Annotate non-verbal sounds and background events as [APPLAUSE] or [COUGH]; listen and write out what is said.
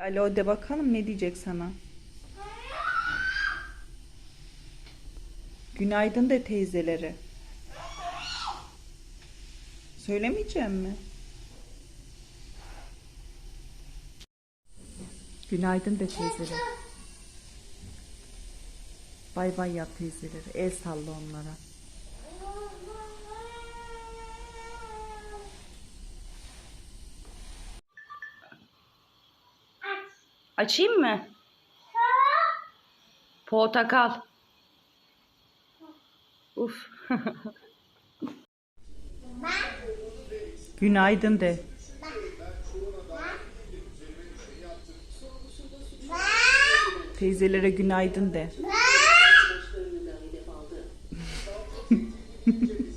Alo de bakalım ne diyecek sana. Günaydın de teyzelere. Söylemeyeceğim mi? Günaydın de teyzelere. Bay bay yap teyzelere. El salla onlara. Açayım mı? Portakal. Uf. Günaydın de. Teyzelere günaydın de. [LAUGHS]